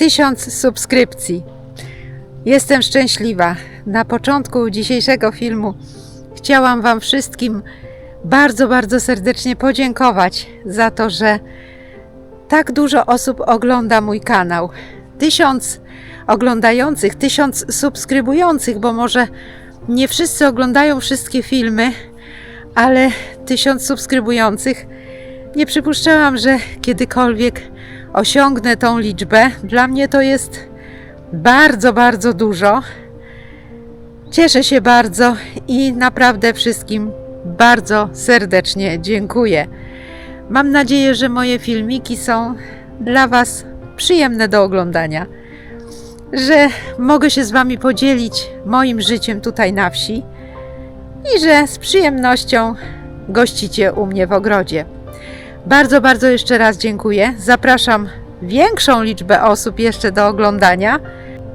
Tysiąc subskrypcji. Jestem szczęśliwa. Na początku dzisiejszego filmu chciałam Wam wszystkim bardzo, bardzo serdecznie podziękować za to, że tak dużo osób ogląda mój kanał. Tysiąc oglądających, tysiąc subskrybujących, bo może nie wszyscy oglądają wszystkie filmy, ale tysiąc subskrybujących. Nie przypuszczałam, że kiedykolwiek osiągnę tą liczbę. Dla mnie to jest bardzo, bardzo dużo. Cieszę się bardzo i naprawdę wszystkim bardzo serdecznie dziękuję. Mam nadzieję, że moje filmiki są dla Was przyjemne do oglądania, że mogę się z Wami podzielić moim życiem tutaj na wsi i że z przyjemnością gościcie u mnie w ogrodzie. Bardzo, bardzo jeszcze raz dziękuję. Zapraszam większą liczbę osób jeszcze do oglądania,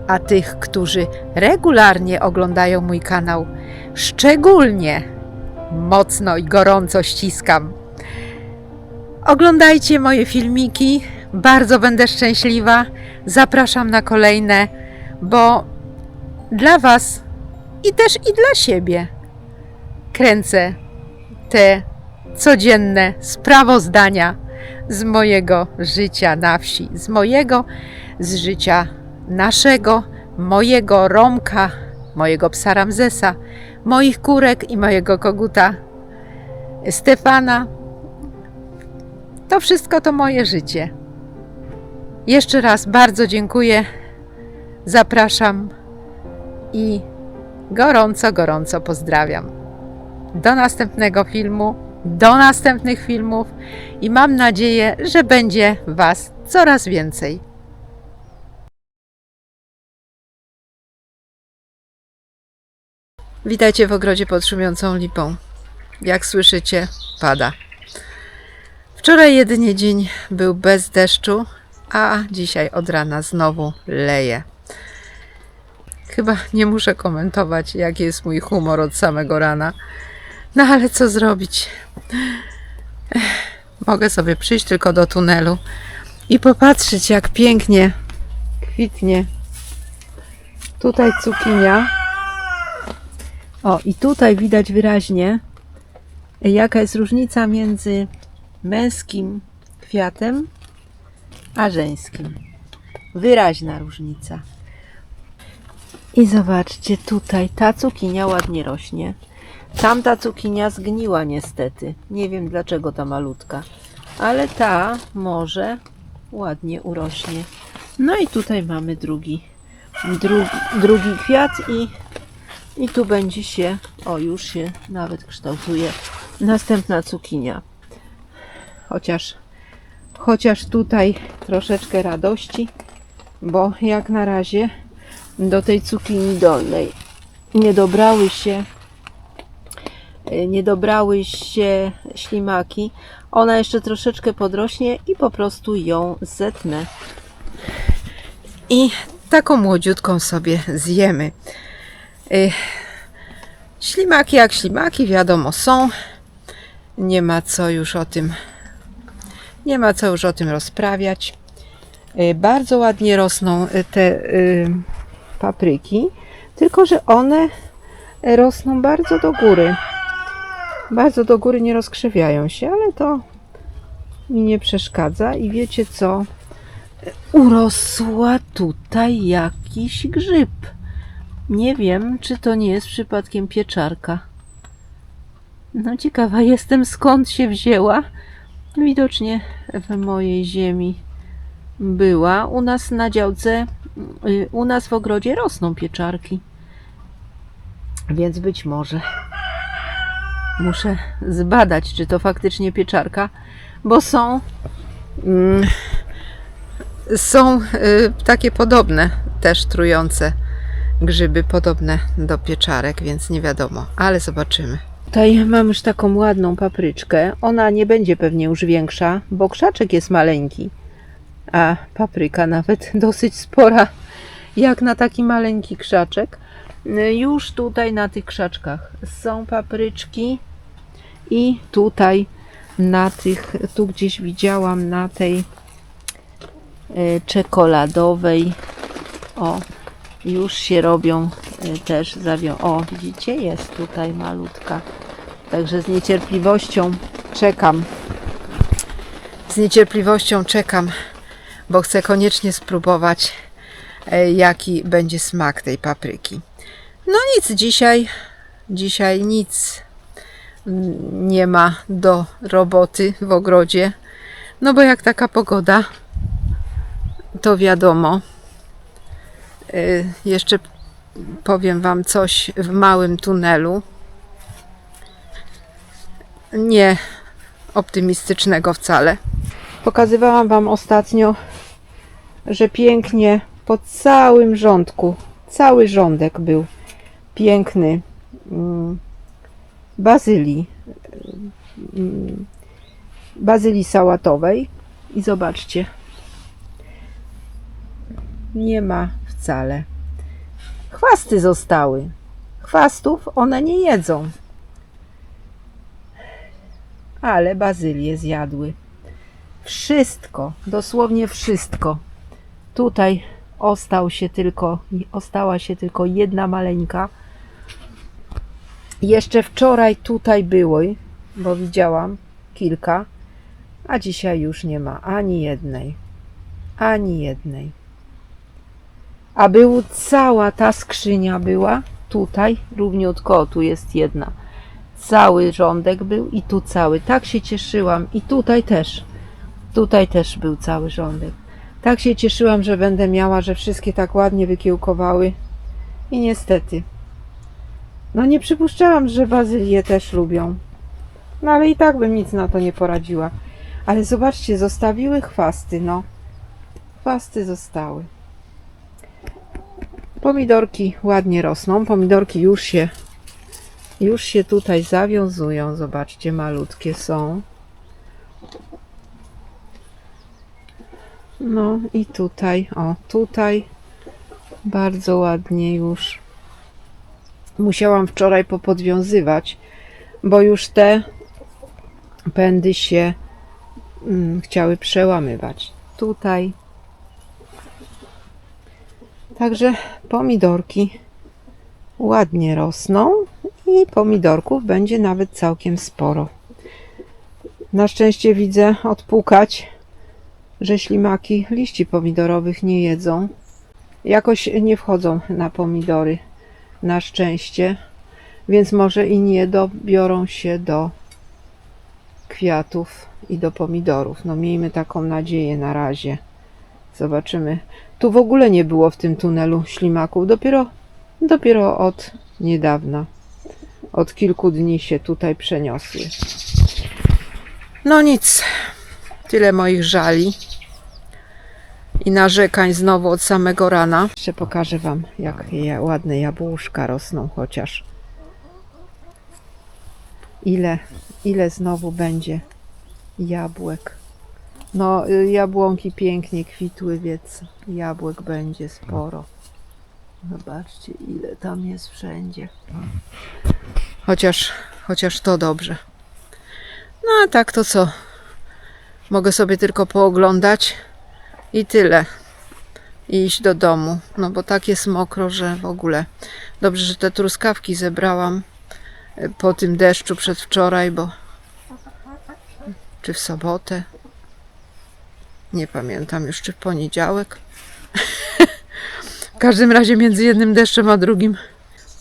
a tych, którzy regularnie oglądają mój kanał, szczególnie mocno i gorąco ściskam. Oglądajcie moje filmiki, bardzo będę szczęśliwa. Zapraszam na kolejne, bo dla Was i też i dla siebie kręcę te codzienne sprawozdania z mojego życia na wsi, z mojego, z życia naszego, mojego Romka, mojego psa Ramzesa, moich kurek i mojego koguta Stefana. To wszystko to moje życie. Jeszcze raz bardzo dziękuję. Zapraszam i gorąco, gorąco pozdrawiam. Do następnego filmu, do następnych filmów i mam nadzieję, że będzie Was coraz więcej. Witajcie w ogrodzie pod szumiącą lipą. Jak słyszycie, pada. Wczoraj jedynie dzień był bez deszczu, a dzisiaj od rana znowu leje. Chyba nie muszę komentować, jaki jest mój humor od samego rana. No ale co zrobić? Mogę sobie przyjść tylko do tunelu i popatrzeć, jak pięknie kwitnie. Tutaj cukinia. O, i tutaj widać wyraźnie, jaka jest różnica między męskim kwiatem a żeńskim. Wyraźna różnica. I zobaczcie, tutaj ta cukinia ładnie rośnie. Tamta cukinia zgniła niestety. Nie wiem dlaczego ta malutka. Ale ta może ładnie urośnie. No i tutaj mamy drugi, drugi, drugi kwiat i, i tu będzie się, o już się nawet kształtuje następna cukinia. Chociaż, chociaż tutaj troszeczkę radości, bo jak na razie do tej cukinii dolnej nie dobrały się nie dobrały się ślimaki. Ona jeszcze troszeczkę podrośnie i po prostu ją zetnę. I taką młodziutką sobie zjemy. Y, Ślimaki jak ślimaki, wiadomo, są. Nie ma co już o tym nie ma co już o tym rozprawiać. Y, Bardzo ładnie rosną y, te y, papryki, tylko że one rosną bardzo do góry. Bardzo do góry nie rozkrzewiają się, ale to mi nie przeszkadza. I wiecie co? Urosła tutaj jakiś grzyb. Nie wiem, czy to nie jest przypadkiem pieczarka. No ciekawa jestem skąd się wzięła. Widocznie w mojej ziemi była. U nas na działce, y, u nas w ogrodzie rosną pieczarki. Więc być może muszę zbadać, czy to faktycznie pieczarka, bo są mm, są y, takie podobne, też trujące grzyby, podobne do pieczarek, więc nie wiadomo, ale zobaczymy. Tutaj mam już taką ładną papryczkę. Ona nie będzie pewnie już większa, bo krzaczek jest maleńki, a papryka nawet dosyć spora, jak na taki maleńki krzaczek. Już tutaj na tych krzaczkach są papryczki i tutaj na tych, tu gdzieś widziałam na tej y, czekoladowej. O, już się robią y, też zawią. O, widzicie, jest tutaj malutka. Także z niecierpliwością czekam. Z niecierpliwością czekam, bo chcę koniecznie spróbować, e, jaki będzie smak tej papryki. No nic, dzisiaj, dzisiaj nic nie ma do roboty w ogrodzie. No bo jak taka pogoda, to wiadomo. Y, Jeszcze powiem Wam coś w małym tunelu. Nie optymistycznego wcale. Pokazywałam Wam ostatnio, że pięknie po całym rządku, cały rządek był piękny mm, bazylii, mm, bazylii sałatowej i zobaczcie, nie ma wcale. Chwasty zostały. Chwastów one nie jedzą. Ale bazylie zjadły. Wszystko, dosłownie wszystko. Tutaj ostał się tylko, ostała się tylko jedna maleńka. Jeszcze wczoraj tutaj było, bo widziałam kilka, a dzisiaj już nie ma ani jednej. Ani jednej. A był cała ta skrzynia była tutaj, równiutko, tu jest jedna. Cały rządek był i tu cały. Tak się cieszyłam i tutaj też. Tutaj też był cały rządek. Tak się cieszyłam, że będę miała, że wszystkie tak ładnie wykiełkowały. I niestety. No nie przypuszczałam, że bazylie też lubią. No ale i tak bym nic na to nie poradziła. Ale zobaczcie, zostawiły chwasty, no. Chwasty zostały. Pomidorki ładnie rosną. Pomidorki już się już się tutaj zawiązują. Zobaczcie, malutkie są. No i tutaj, o, tutaj bardzo ładnie już. Musiałam wczoraj popodwiązywać, bo już te pędy się mm, chciały przełamywać. Tutaj. Także pomidorki ładnie rosną i pomidorków będzie nawet całkiem sporo. Na szczęście widzę odpukać, że ślimaki liści pomidorowych nie jedzą. Jakoś nie wchodzą na pomidory, na szczęście, więc może i nie dobiorą się do kwiatów i do pomidorów. No miejmy taką nadzieję na razie. Zobaczymy. Tu w ogóle nie było w tym tunelu ślimaków. Dopiero, dopiero od niedawna. Od kilku dni się tutaj przeniosły. No nic. Tyle moich żali i narzekań znowu od samego rana. Jeszcze pokażę Wam, jak ja- ładne jabłuszka rosną, chociaż ile, ile znowu będzie jabłek. No, y, jabłonki pięknie kwitły, więc jabłek będzie sporo. Zobaczcie, ile tam jest wszędzie. Chociaż, chociaż to dobrze. No a tak to co? Mogę sobie tylko pooglądać i tyle. I iść do domu. No bo tak jest mokro, że w ogóle. Dobrze, że te truskawki zebrałam y, po tym deszczu przedwczoraj, bo czy w sobotę? Nie pamiętam już, czy w poniedziałek. w każdym razie między jednym deszczem a drugim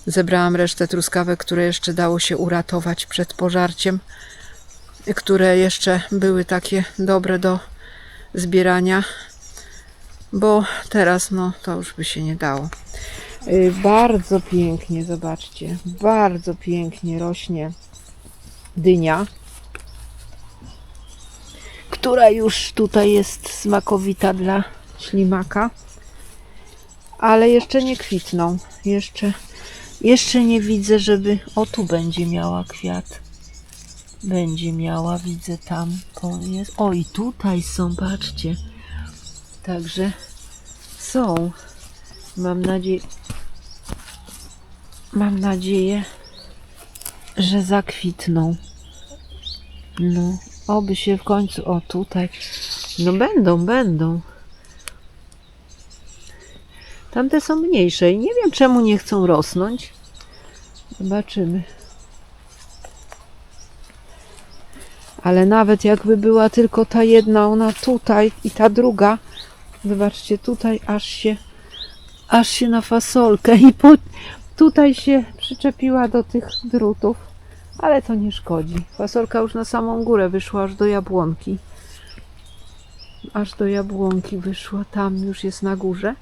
zebrałam resztę truskawek, które jeszcze dało się uratować przed pożarciem, które jeszcze były takie dobre do zbierania, bo teraz no to już by się nie dało. Y, Bardzo pięknie, zobaczcie, bardzo pięknie rośnie dynia która już tutaj jest smakowita dla ślimaka. Ale jeszcze nie kwitną. Jeszcze, jeszcze nie widzę, żeby. O, tu będzie miała kwiat. Będzie miała, widzę tam. To jest. O, i tutaj są, patrzcie. Także są. Mam nadzieję. Mam nadzieję, że zakwitną. No, oby się w końcu. O, tutaj. No będą, będą. Tamte są mniejsze i nie wiem czemu nie chcą rosnąć. Zobaczymy. Ale nawet jakby była tylko ta jedna, ona tutaj i ta druga, zobaczcie, tutaj aż się, aż się na fasolkę i po, tutaj się przyczepiła do tych drutów, ale to nie szkodzi. Fasolka już na samą górę wyszła, aż do jabłonki. Aż do jabłonki wyszła, tam już jest na górze.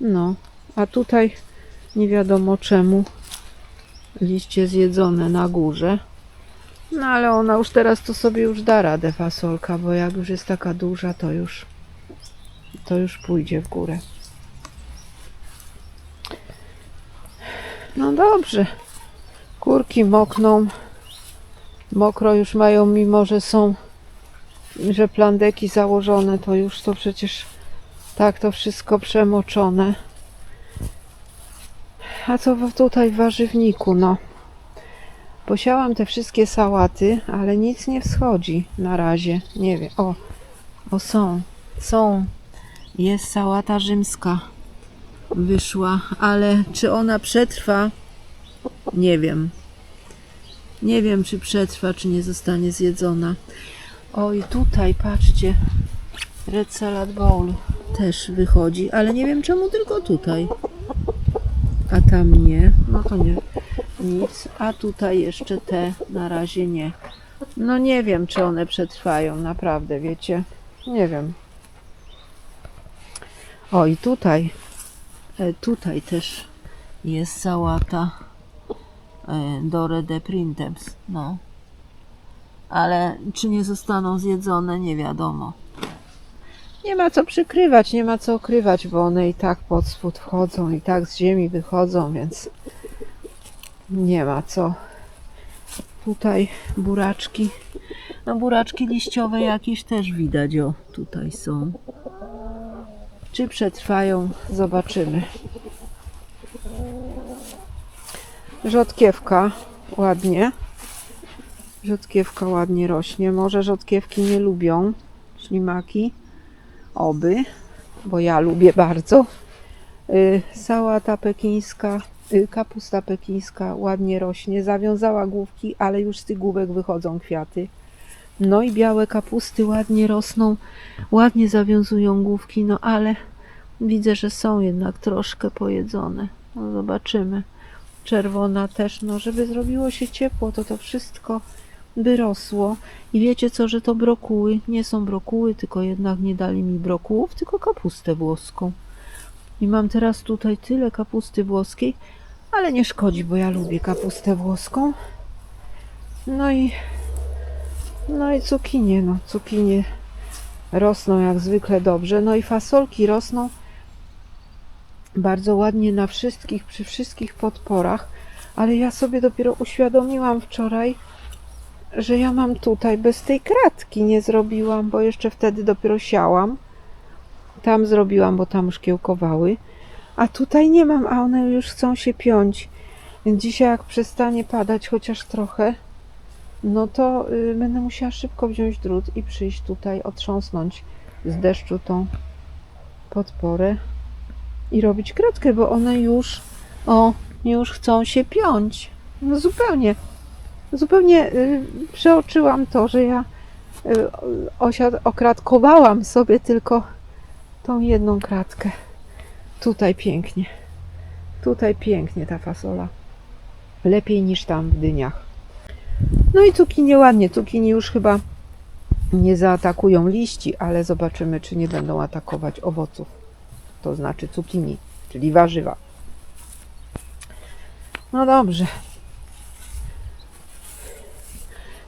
No, a tutaj nie wiadomo czemu liście zjedzone na górze. No ale ona już teraz to sobie już da radę fasolka, bo jak już jest taka duża, to już to już pójdzie w górę. No dobrze. Kurki mokną. Mokro już mają, mimo że są, że plandeki założone, to już to przecież tak to wszystko przemoczone. A co tutaj w warzywniku? No, posiałam te wszystkie sałaty, ale nic nie wschodzi na razie. Nie wiem. O, o są, są. Jest sałata rzymska. Wyszła, ale czy ona przetrwa? Nie wiem. Nie wiem, czy przetrwa, czy nie zostanie zjedzona. O, i tutaj, patrzcie. Red Salad Bowl też wychodzi, ale nie wiem czemu tylko tutaj. A tam nie, no to nie, nic. A tutaj jeszcze te na razie nie. No nie wiem, czy one przetrwają, naprawdę, wiecie? Nie wiem. O i tutaj, e, tutaj też jest sałata e, Dore de Printemps, no. Ale czy nie zostaną zjedzone, nie wiadomo. Nie ma co przykrywać, nie ma co okrywać, bo one i tak pod spód wchodzą, i tak z ziemi wychodzą, więc nie ma co. Tutaj buraczki, no buraczki liściowe jakieś też widać, o, tutaj są. Czy przetrwają, zobaczymy. Rzodkiewka ładnie. Rzodkiewka ładnie rośnie. Może rzodkiewki nie lubią ślimaki. Oby, bo ja lubię bardzo. Y, Sałata pekińska, y, kapusta pekińska ładnie rośnie. Zawiązała główki, ale już z tych główek wychodzą kwiaty. No i białe kapusty ładnie rosną, ładnie zawiązują główki, no ale widzę, że są jednak troszkę pojedzone. No zobaczymy. Czerwona też, no żeby zrobiło się ciepło, to to wszystko by rosło. I wiecie co, że to brokuły nie są brokuły, tylko jednak nie dali mi brokułów, tylko kapustę włoską. I mam teraz tutaj tyle kapusty włoskiej, ale nie szkodzi, bo ja lubię kapustę włoską. No i no i cukinie, no cukinie rosną jak zwykle dobrze. No i fasolki rosną bardzo ładnie na wszystkich, przy wszystkich podporach, ale ja sobie dopiero uświadomiłam wczoraj, że ja mam tutaj bez tej kratki nie zrobiłam, bo jeszcze wtedy dopiero siałam. Tam zrobiłam, bo tam już kiełkowały. A tutaj nie mam, a one już chcą się piąć. Więc dzisiaj jak przestanie padać chociaż trochę, no to y, będę musiała szybko wziąć drut i przyjść tutaj, otrząsnąć z deszczu tą podporę i robić kratkę, bo one już, o, już chcą się piąć. No zupełnie zupełnie y, przeoczyłam to, że ja y, osiad, okratkowałam sobie tylko tą jedną kratkę. Tutaj pięknie. Tutaj pięknie ta fasola. Lepiej niż tam w dyniach. No i cukinie ładnie. Cukinie już chyba nie zaatakują liści, ale zobaczymy, czy nie będą atakować owoców. To znaczy cukinii, czyli warzywa. No dobrze.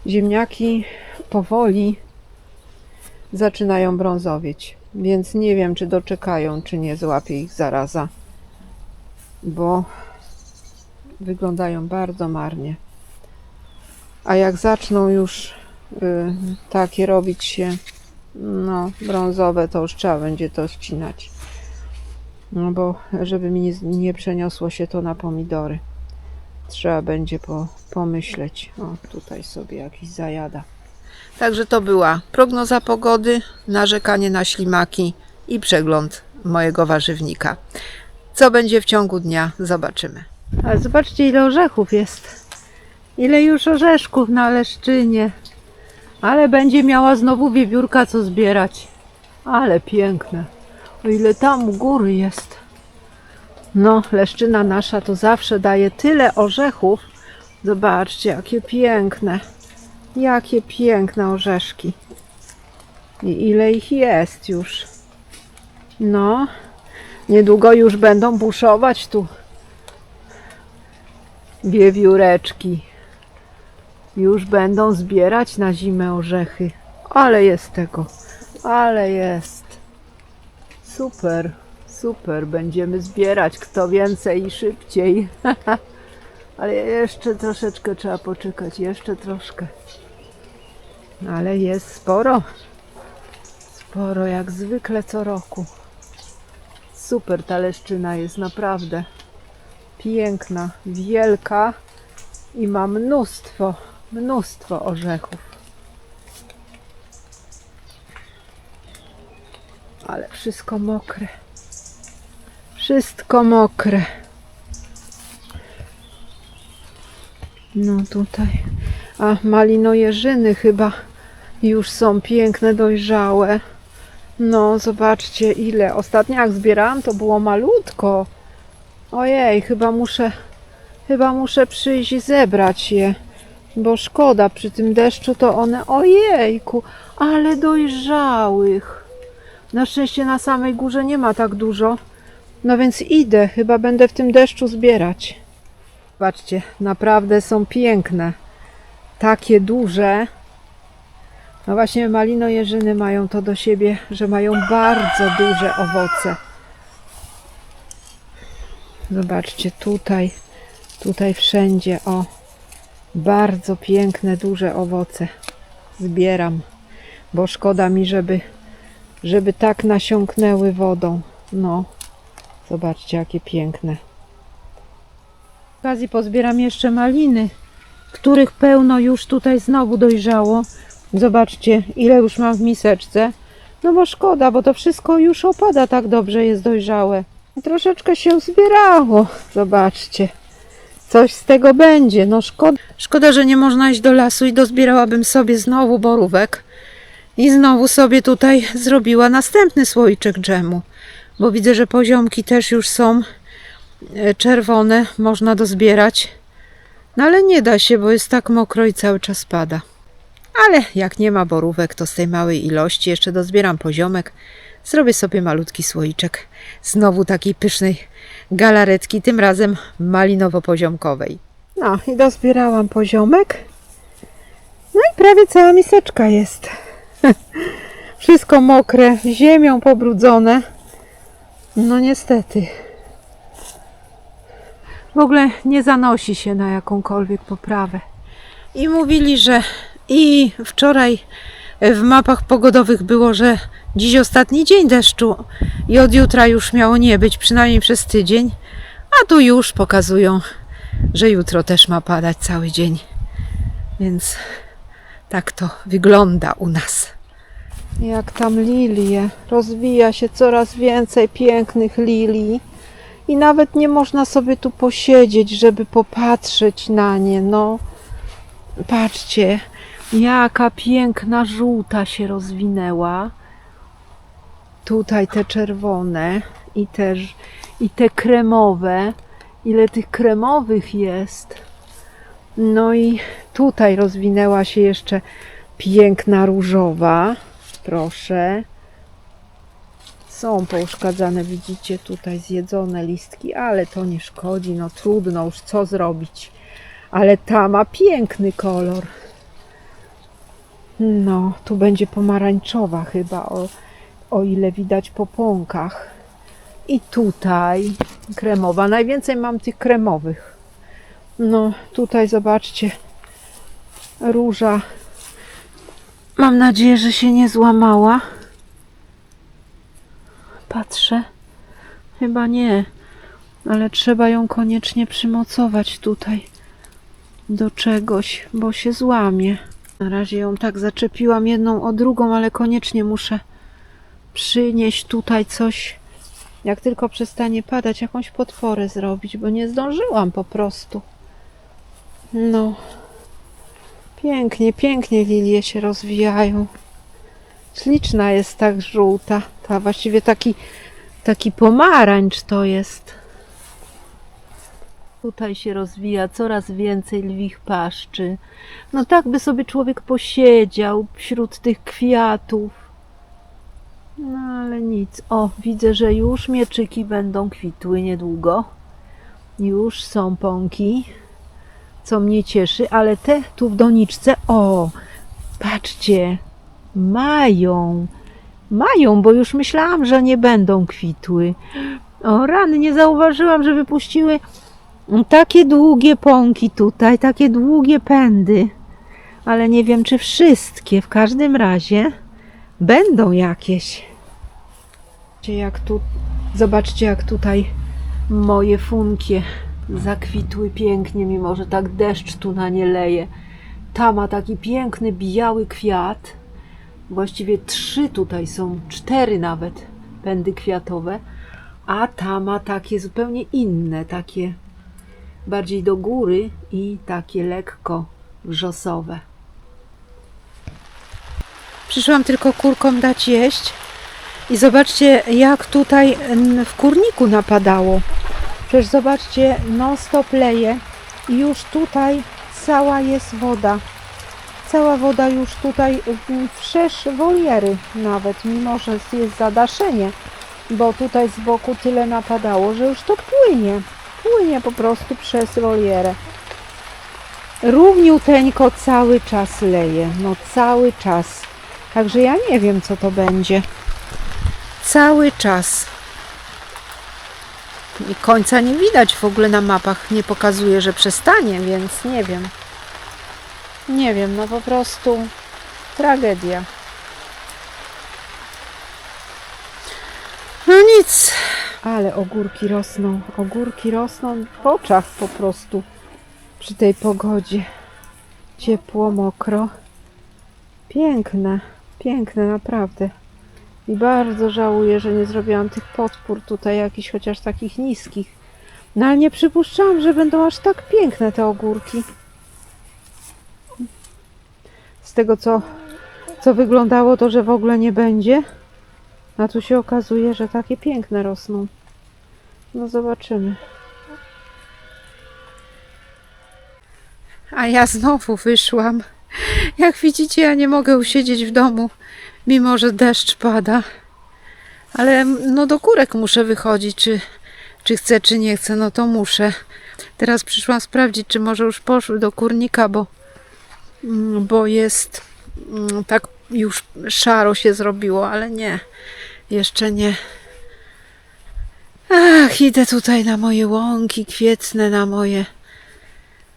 ziemniaki powoli zaczynają brązowieć, więc nie wiem, czy doczekają, czy nie złapie ich zaraza, bo wyglądają bardzo marnie. A jak zaczną już y, takie robić się no, brązowe, to już trzeba będzie to ścinać. No bo żeby mi nie, nie przeniosło się to na pomidory trzeba będzie po, pomyśleć. O, tutaj sobie jakiś zajada. Także to była prognoza pogody, narzekanie na ślimaki i przegląd mojego warzywnika. Co będzie w ciągu dnia, zobaczymy. Ale zobaczcie, ile orzechów jest. Ile już orzeszków na leszczynie. Ale będzie miała znowu wiewiórka co zbierać. Ale piękne. O ile tam u góry jest. No, leszczyna nasza to zawsze daje tyle orzechów. Zobaczcie, jakie piękne. Jakie piękne orzeszki. I ile ich jest już. No, niedługo już będą buszować tu wiewióreczki. Już będą zbierać na zimę orzechy. Ale jest tego. Ale jest. Super, super. Będziemy zbierać kto więcej i szybciej. Ale jeszcze troszeczkę trzeba poczekać. Jeszcze troszkę. Ale jest sporo. Sporo, jak zwykle co roku. Super ta leszczyna jest, naprawdę. Piękna, wielka i ma mnóstwo, mnóstwo orzechów. Ale wszystko mokre. Wszystko mokre. No tutaj. A malinojeżyny chyba już są piękne, dojrzałe. No, zobaczcie ile. Ostatnio jak zbierałam, to było malutko. Ojej, chyba muszę, chyba muszę przyjść i zebrać je. Bo szkoda, przy tym deszczu to one, ojejku, ale dojrzałych. Na szczęście na samej górze nie ma tak dużo. No więc idę, chyba będę w tym deszczu zbierać. Patrzcie, naprawdę są piękne. Takie duże. No właśnie malinojeżyny mają to do siebie, że mają bardzo duże owoce. Zobaczcie tutaj, tutaj wszędzie, o, bardzo piękne, duże owoce. Zbieram, bo szkoda mi, żeby, żeby tak nasiąknęły wodą. No, zobaczcie, jakie piękne. W okazji pozbieram jeszcze maliny, których pełno już tutaj znowu dojrzało. Zobaczcie, ile już mam w miseczce. No bo szkoda, bo to wszystko już opada tak dobrze, jest dojrzałe. Troszeczkę się zbierało. Zobaczcie. Coś z tego będzie. No szkoda. Szkoda, że nie można iść do lasu i dozbierałabym sobie znowu borówek. I znowu sobie tutaj zrobiła następny słoiczek dżemu. Bo widzę, że poziomki też już są e, czerwone. Można dozbierać. No ale nie da się, bo jest tak mokro i cały czas pada. Ale jak nie ma borówek, to z tej małej ilości jeszcze dozbieram poziomek. Zrobię sobie malutki słoiczek. Znowu takiej pysznej galaretki, tym razem malinowo-poziomkowej. No i dozbierałam poziomek. No i prawie cała miseczka jest. Wszystko mokre, ziemią pobrudzone. No niestety. W ogóle nie zanosi się na jakąkolwiek poprawę. I mówili, że i wczoraj w mapach pogodowych było, że dziś ostatni dzień deszczu i od jutra już miało nie być, przynajmniej przez tydzień. A tu już pokazują, że jutro też ma padać cały dzień. Więc tak to wygląda u nas. Jak tam lilie, rozwija się coraz więcej pięknych lilii. I nawet nie można sobie tu posiedzieć, żeby popatrzeć na nie. No, patrzcie, Jaka piękna żółta się rozwinęła. Tutaj te czerwone i też i te kremowe. Ile tych kremowych jest. No i tutaj rozwinęła się jeszcze piękna różowa. Proszę. Są pouszkadzane, widzicie, tutaj zjedzone listki, ale to nie szkodzi, no trudno już co zrobić. Ale ta ma piękny kolor. No, tu będzie pomarańczowa chyba, o, o ile widać po pąkach. I tutaj kremowa. Najwięcej mam tych kremowych. No, tutaj zobaczcie. Róża. Mam nadzieję, że się nie złamała. Patrzę. Chyba nie. Ale trzeba ją koniecznie przymocować tutaj do czegoś, bo się złamie. Na razie ją tak zaczepiłam jedną o drugą, ale koniecznie muszę przynieść tutaj coś Jak tylko przestanie padać, jakąś potworę zrobić, bo nie zdążyłam po prostu. No. Pięknie, pięknie lilie się rozwijają. Śliczna jest tak żółta. Ta właściwie taki, taki pomarańcz to jest. Tutaj się rozwija coraz więcej lwich paszczy. No tak by sobie człowiek posiedział wśród tych kwiatów. No ale nic. O, widzę, że już mieczyki będą kwitły niedługo. Już są pąki, co mnie cieszy, ale te tu w doniczce, o, patrzcie, mają, mają, bo już myślałam, że nie będą kwitły. O rany, nie zauważyłam, że wypuściły takie długie pąki tutaj, takie długie pędy. Ale nie wiem, czy wszystkie. W każdym razie będą jakieś. Jak tu, zobaczcie, jak tutaj moje funkie zakwitły pięknie, mimo że tak deszcz tu na nie leje. Ta ma taki piękny, biały kwiat. Właściwie trzy tutaj są, cztery nawet pędy kwiatowe. A ta ma takie zupełnie inne, takie bardziej do góry i takie lekko wrzosowe. Przyszłam tylko kurkom dać jeść i zobaczcie jak tutaj mm, w kurniku napadało. Przecież zobaczcie, non stop leje i już tutaj cała jest woda. Cała woda już tutaj mm, wszerz woliery nawet, mimo że jest zadaszenie, bo tutaj z boku tyle napadało, że już to płynie płynie po prostu przez wolierę. Równiuteńko cały czas leje, no cały czas. Także ja nie wiem, co to będzie. Cały czas. I końca nie widać w ogóle na mapach. Nie pokazuje, że przestanie, więc nie wiem. Nie wiem, no po prostu tragedia. No nic. Ale ogórki rosną. Ogórki rosną w oczach po prostu przy tej pogodzie. Ciepło, mokro. Piękne, piękne naprawdę. I bardzo żałuję, że nie zrobiłam tych podpór tutaj jakichś chociaż takich niskich. No ale nie przypuszczałam, że będą aż tak piękne te ogórki. Z tego co, co wyglądało to, że w ogóle nie będzie. A tu się okazuje, że takie piękne rosną. No zobaczymy. A ja znowu wyszłam. Jak widzicie, ja nie mogę usiedzieć w domu, mimo że deszcz pada. Ale no do kurek muszę wychodzić, czy, czy chcę, czy nie chcę, no to muszę. Teraz przyszłam sprawdzić, czy może już poszły do kurnika, bo, mm, bo jest mm, tak już szaro się zrobiło, ale nie, jeszcze nie. Ach, idę tutaj na moje łąki kwietne, na moje,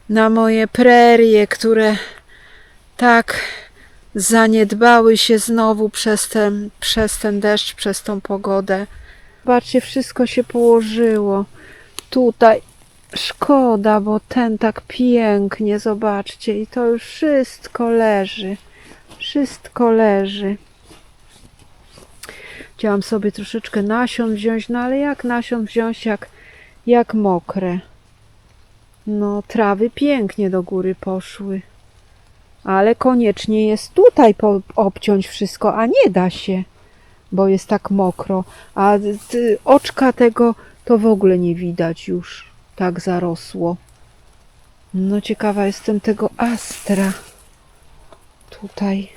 na moje prerie, które tak zaniedbały się znowu przez ten, przez ten deszcz, przez tą pogodę. Zobaczcie, wszystko się położyło. Tutaj szkoda, bo ten tak pięknie, zobaczcie, i to już wszystko leży. Wszystko leży. Chciałam sobie troszeczkę nasion wziąć, no ale jak nasion wziąć, jak, jak mokre? No, trawy pięknie do góry poszły. Ale koniecznie jest tutaj obciąć wszystko, a nie da się, bo jest tak mokro. A oczka tego to w ogóle nie widać już. Tak zarosło. No ciekawa jestem tego astra. Tutaj.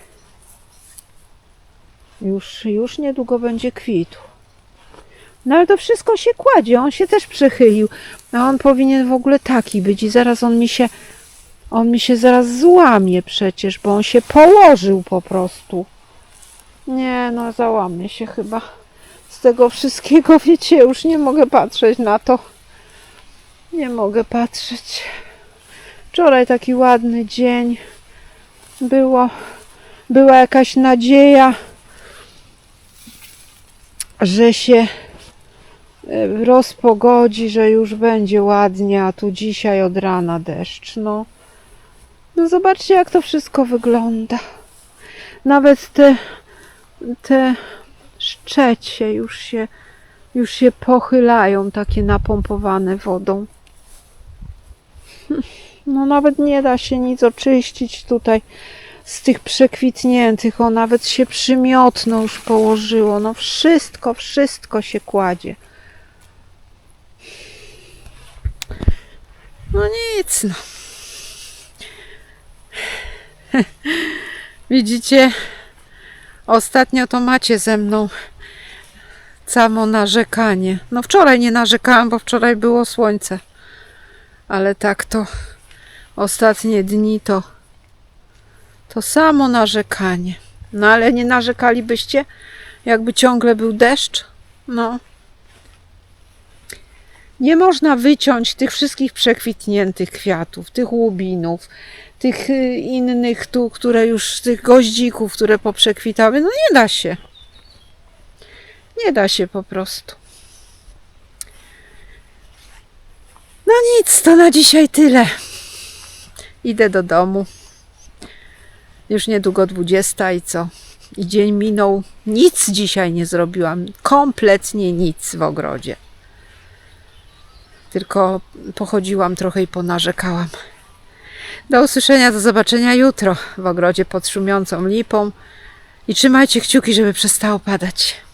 Już, już niedługo będzie kwitł. No ale to wszystko się kładzie, on się też przechylił. A on powinien w ogóle taki być i zaraz on mi się, on mi się zaraz złamie przecież, bo on się położył po prostu. Nie, no załamie się chyba. Z tego wszystkiego, wiecie, już nie mogę patrzeć na to. Nie mogę patrzeć. Wczoraj taki ładny dzień. Było, była jakaś nadzieja że się e, rozpogodzi, że już będzie ładnie, a tu dzisiaj od rana deszcz. No, no zobaczcie, jak to wszystko wygląda. Nawet te, te szczecie już się już się pochylają, takie napompowane wodą. No nawet nie da się nic oczyścić tutaj z tych przekwitniętych. O, nawet się przymiotno już położyło. No wszystko, wszystko się kładzie. No nic, no. Widzicie, ostatnio to macie ze mną samo narzekanie. No wczoraj nie narzekałam, bo wczoraj było słońce. Ale tak to ostatnie dni to to samo narzekanie. No ale nie narzekalibyście, jakby ciągle był deszcz? No. Nie można wyciąć tych wszystkich przekwitniętych kwiatów, tych łubinów, tych y, innych tu, które już, tych goździków, które poprzekwitały. No nie da się. Nie da się po prostu. No nic, to na dzisiaj tyle. Idę do domu. Już niedługo 20 i co? I dzień minął. Nic dzisiaj nie zrobiłam. Kompletnie nic w ogrodzie. Tylko pochodziłam trochę i ponarzekałam. Do usłyszenia, do zobaczenia jutro w ogrodzie pod szumiącą lipą. I trzymajcie kciuki, żeby przestało padać.